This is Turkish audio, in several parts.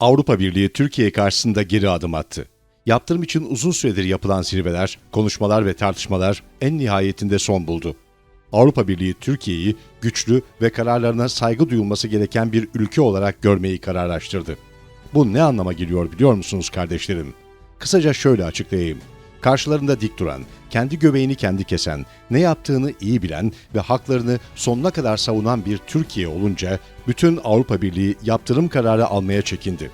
Avrupa Birliği Türkiye karşısında geri adım attı. Yaptırım için uzun süredir yapılan zirveler, konuşmalar ve tartışmalar en nihayetinde son buldu. Avrupa Birliği Türkiye'yi güçlü ve kararlarına saygı duyulması gereken bir ülke olarak görmeyi kararlaştırdı. Bu ne anlama geliyor biliyor musunuz kardeşlerim? Kısaca şöyle açıklayayım. Karşılarında dik duran, kendi göbeğini kendi kesen, ne yaptığını iyi bilen ve haklarını sonuna kadar savunan bir Türkiye olunca bütün Avrupa Birliği yaptırım kararı almaya çekindi.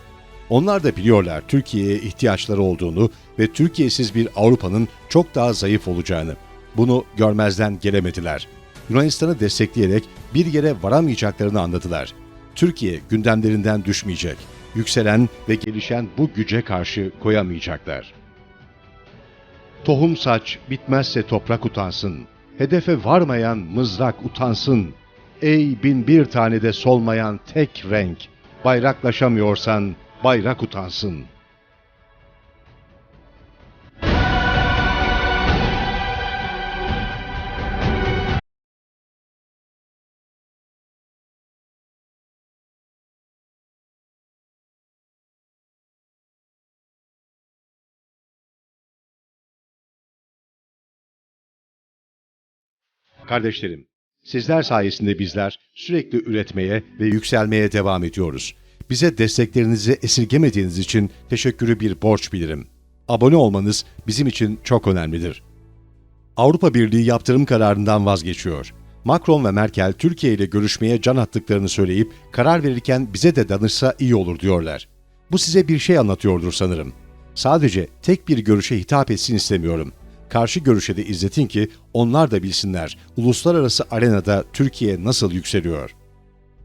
Onlar da biliyorlar Türkiye'ye ihtiyaçları olduğunu ve Türkiye'siz bir Avrupa'nın çok daha zayıf olacağını. Bunu görmezden gelemediler. Yunanistan'ı destekleyerek bir yere varamayacaklarını anladılar. Türkiye gündemlerinden düşmeyecek. Yükselen ve gelişen bu güce karşı koyamayacaklar. Tohum saç bitmezse toprak utansın. Hedefe varmayan mızrak utansın. Ey bin bir tane de solmayan tek renk. Bayraklaşamıyorsan bayrak utansın. Kardeşlerim, sizler sayesinde bizler sürekli üretmeye ve yükselmeye devam ediyoruz. Bize desteklerinizi esirgemediğiniz için teşekkürü bir borç bilirim. Abone olmanız bizim için çok önemlidir. Avrupa Birliği yaptırım kararından vazgeçiyor. Macron ve Merkel Türkiye ile görüşmeye can attıklarını söyleyip karar verirken bize de danışsa iyi olur diyorlar. Bu size bir şey anlatıyordur sanırım. Sadece tek bir görüşe hitap etsin istemiyorum. Karşı görüşe de izletin ki onlar da bilsinler uluslararası arenada Türkiye nasıl yükseliyor.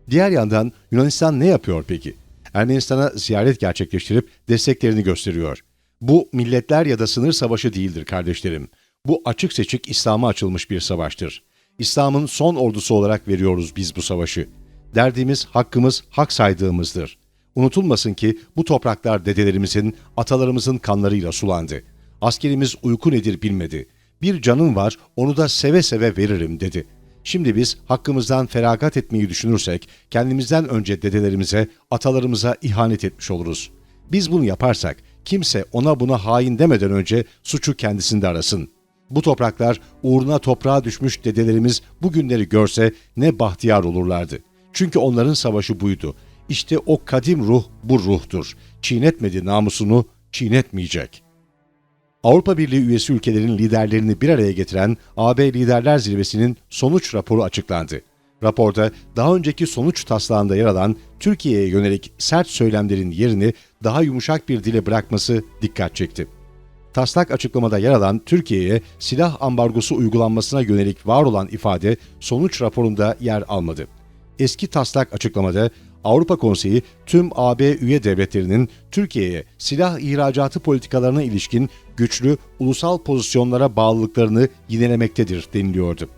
Diğer yandan Yunanistan ne yapıyor peki? Ermenistan'a ziyaret gerçekleştirip desteklerini gösteriyor. Bu milletler ya da sınır savaşı değildir kardeşlerim. Bu açık seçik İslam'a açılmış bir savaştır. İslam'ın son ordusu olarak veriyoruz biz bu savaşı. Derdimiz, hakkımız, hak saydığımızdır. Unutulmasın ki bu topraklar dedelerimizin, atalarımızın kanlarıyla sulandı. Askerimiz uyku nedir bilmedi. Bir canım var, onu da seve seve veririm dedi. Şimdi biz hakkımızdan feragat etmeyi düşünürsek, kendimizden önce dedelerimize, atalarımıza ihanet etmiş oluruz. Biz bunu yaparsak, kimse ona buna hain demeden önce suçu kendisinde arasın. Bu topraklar uğruna toprağa düşmüş dedelerimiz bu günleri görse ne bahtiyar olurlardı. Çünkü onların savaşı buydu. İşte o kadim ruh bu ruhtur. Çiğnetmedi namusunu, çiğnetmeyecek.'' Avrupa Birliği üyesi ülkelerin liderlerini bir araya getiren AB Liderler Zirvesi'nin sonuç raporu açıklandı. Raporda daha önceki sonuç taslağında yer alan Türkiye'ye yönelik sert söylemlerin yerini daha yumuşak bir dile bırakması dikkat çekti. Taslak açıklamada yer alan Türkiye'ye silah ambargosu uygulanmasına yönelik var olan ifade sonuç raporunda yer almadı. Eski taslak açıklamada Avrupa Konseyi tüm AB üye devletlerinin Türkiye'ye silah ihracatı politikalarına ilişkin güçlü ulusal pozisyonlara bağlılıklarını yinelemektedir deniliyordu.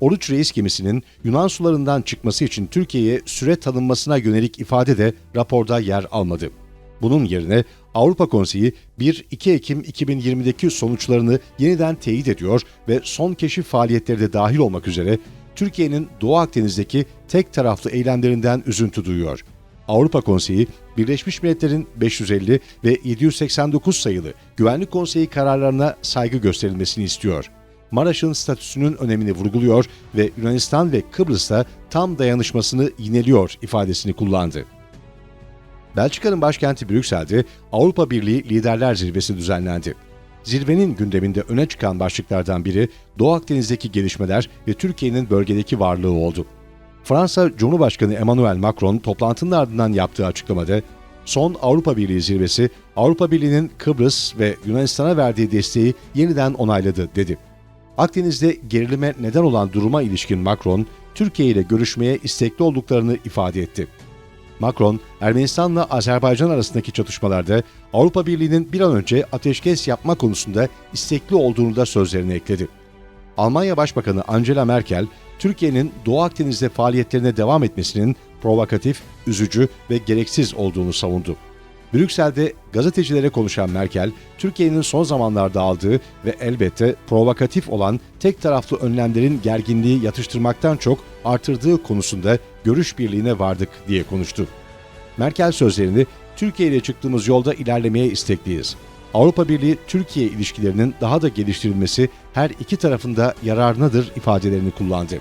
Oruç Reis gemisinin Yunan sularından çıkması için Türkiye'ye süre tanınmasına yönelik ifade de raporda yer almadı. Bunun yerine Avrupa Konseyi 1-2 Ekim 2020'deki sonuçlarını yeniden teyit ediyor ve son keşif faaliyetleri de dahil olmak üzere Türkiye'nin Doğu Akdeniz'deki tek taraflı eylemlerinden üzüntü duyuyor. Avrupa Konseyi, Birleşmiş Milletler'in 550 ve 789 sayılı Güvenlik Konseyi kararlarına saygı gösterilmesini istiyor. Maraş'ın statüsünün önemini vurguluyor ve Yunanistan ve Kıbrıs'ta tam dayanışmasını yineliyor ifadesini kullandı. Belçika'nın başkenti Brüksel'de Avrupa Birliği Liderler Zirvesi düzenlendi. Zirvenin gündeminde öne çıkan başlıklardan biri Doğu Akdeniz'deki gelişmeler ve Türkiye'nin bölgedeki varlığı oldu. Fransa Cumhurbaşkanı Emmanuel Macron toplantının ardından yaptığı açıklamada son Avrupa Birliği zirvesi Avrupa Birliği'nin Kıbrıs ve Yunanistan'a verdiği desteği yeniden onayladı dedi. Akdeniz'de gerilime neden olan duruma ilişkin Macron, Türkiye ile görüşmeye istekli olduklarını ifade etti. Macron, Ermenistan'la Azerbaycan arasındaki çatışmalarda Avrupa Birliği'nin bir an önce ateşkes yapma konusunda istekli olduğunu da sözlerine ekledi. Almanya Başbakanı Angela Merkel, Türkiye'nin Doğu Akdeniz'de faaliyetlerine devam etmesinin provokatif, üzücü ve gereksiz olduğunu savundu. Brüksel'de gazetecilere konuşan Merkel, Türkiye'nin son zamanlarda aldığı ve elbette provokatif olan tek taraflı önlemlerin gerginliği yatıştırmaktan çok artırdığı konusunda görüş birliğine vardık diye konuştu. Merkel sözlerini Türkiye ile çıktığımız yolda ilerlemeye istekliyiz. Avrupa Birliği Türkiye ilişkilerinin daha da geliştirilmesi her iki tarafında yararınadır ifadelerini kullandı.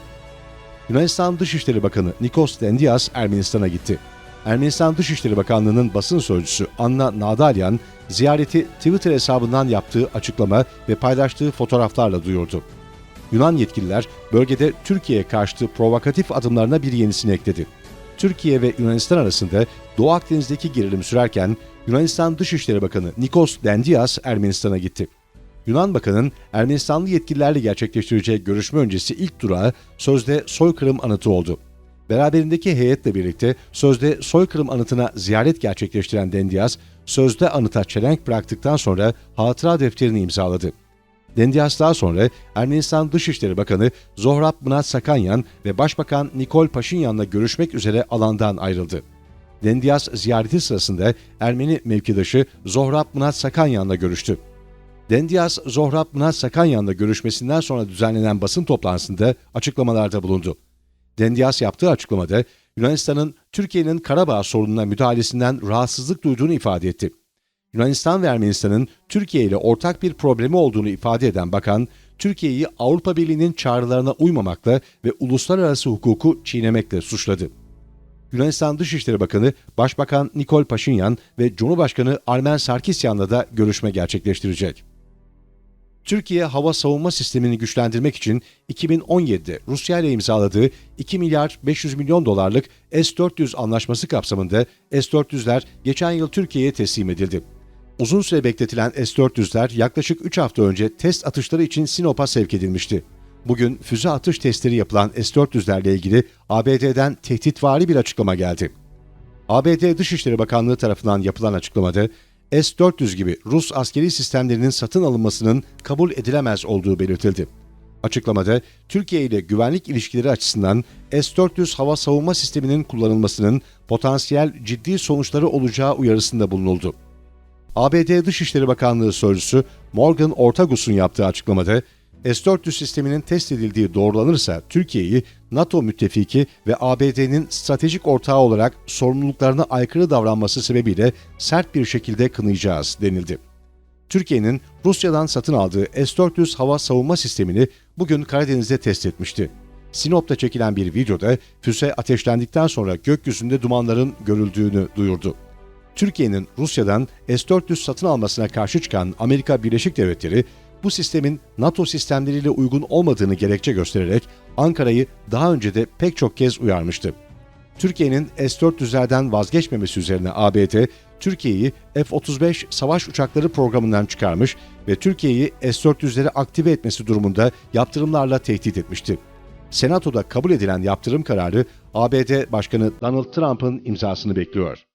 Yunanistan Dışişleri Bakanı Nikos Dendias Ermenistan'a gitti. Ermenistan Dışişleri Bakanlığı'nın basın sözcüsü Anna Nadalyan, ziyareti Twitter hesabından yaptığı açıklama ve paylaştığı fotoğraflarla duyurdu. Yunan yetkililer bölgede Türkiye'ye karşı provokatif adımlarına bir yenisini ekledi. Türkiye ve Yunanistan arasında Doğu Akdeniz'deki gerilim sürerken Yunanistan Dışişleri Bakanı Nikos Dendias Ermenistan'a gitti. Yunan Bakanı'nın Ermenistanlı yetkililerle gerçekleştireceği görüşme öncesi ilk durağı sözde soykırım anıtı oldu. Beraberindeki heyetle birlikte sözde soykırım anıtına ziyaret gerçekleştiren Dendias, sözde anıta çelenk bıraktıktan sonra hatıra defterini imzaladı. Dendias daha sonra Ermenistan Dışişleri Bakanı Zohrab Mnat Sakanyan ve Başbakan Nikol Paşinyan'la görüşmek üzere alandan ayrıldı. Dendias ziyareti sırasında Ermeni mevkidaşı Zohrab Mnat Sakanyan'la görüştü. Dendias, Zohrab Mnat Sakanyan'la görüşmesinden sonra düzenlenen basın toplantısında açıklamalarda bulundu. Dendias yaptığı açıklamada Yunanistan'ın Türkiye'nin Karabağ sorununa müdahalesinden rahatsızlık duyduğunu ifade etti. Yunanistan ve Ermenistan'ın Türkiye ile ortak bir problemi olduğunu ifade eden bakan, Türkiye'yi Avrupa Birliği'nin çağrılarına uymamakla ve uluslararası hukuku çiğnemekle suçladı. Yunanistan Dışişleri Bakanı Başbakan Nikol Paşinyan ve Cumhurbaşkanı Armen Sarkisyan'la da görüşme gerçekleştirecek. Türkiye hava savunma sistemini güçlendirmek için 2017'de Rusya ile imzaladığı 2 milyar 500 milyon dolarlık S-400 anlaşması kapsamında S-400'ler geçen yıl Türkiye'ye teslim edildi. Uzun süre bekletilen S-400'ler yaklaşık 3 hafta önce test atışları için Sinop'a sevk edilmişti. Bugün füze atış testleri yapılan S-400'lerle ilgili ABD'den tehditvari bir açıklama geldi. ABD Dışişleri Bakanlığı tarafından yapılan açıklamada S-400 gibi Rus askeri sistemlerinin satın alınmasının kabul edilemez olduğu belirtildi. Açıklamada Türkiye ile güvenlik ilişkileri açısından S-400 hava savunma sisteminin kullanılmasının potansiyel ciddi sonuçları olacağı uyarısında bulunuldu. ABD Dışişleri Bakanlığı Sözcüsü Morgan Ortagus'un yaptığı açıklamada S-400 sisteminin test edildiği doğrulanırsa Türkiye'yi NATO müttefiki ve ABD'nin stratejik ortağı olarak sorumluluklarına aykırı davranması sebebiyle sert bir şekilde kınayacağız denildi. Türkiye'nin Rusya'dan satın aldığı S-400 hava savunma sistemini bugün Karadeniz'de test etmişti. Sinop'ta çekilen bir videoda füze ateşlendikten sonra gökyüzünde dumanların görüldüğünü duyurdu. Türkiye'nin Rusya'dan S-400 satın almasına karşı çıkan Amerika Birleşik Devletleri bu sistemin NATO sistemleriyle uygun olmadığını gerekçe göstererek Ankara'yı daha önce de pek çok kez uyarmıştı. Türkiye'nin S-400'lerden vazgeçmemesi üzerine ABD, Türkiye'yi F-35 savaş uçakları programından çıkarmış ve Türkiye'yi S-400'leri aktive etmesi durumunda yaptırımlarla tehdit etmişti. Senato'da kabul edilen yaptırım kararı ABD Başkanı Donald Trump'ın imzasını bekliyor.